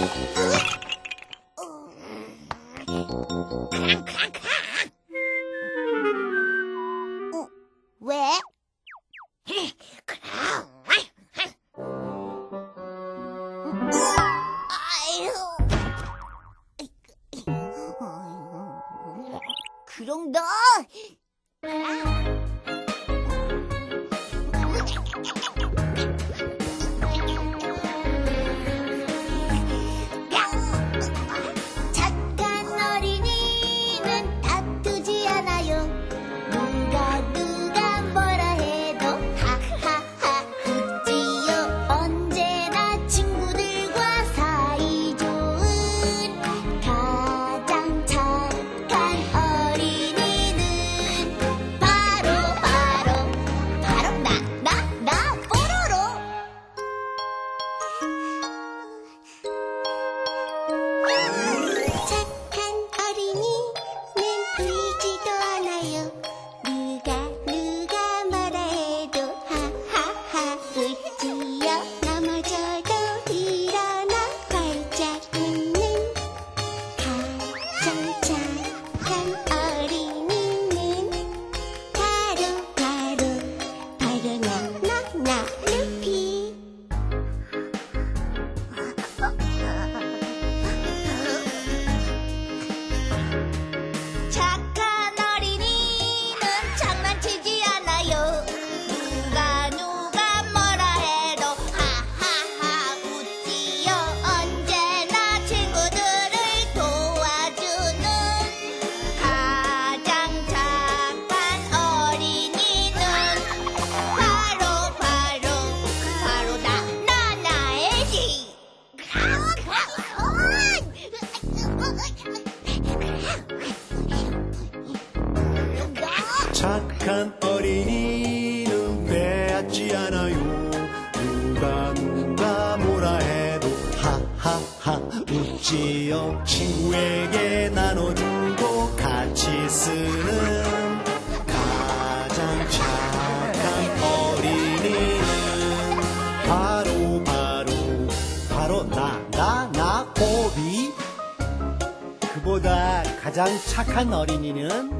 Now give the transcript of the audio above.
어, 왜? 그럼 너! attack 착한 어린이는 배앗지 않아요. 누가 누가 뭐라 해도 하하하. 웃지요 친구에게 나눠주고 같이 쓰는 가장 착한 어린이는 바로 바로 바로 나 나 나 고비. 그보다 가장 착한 어린이는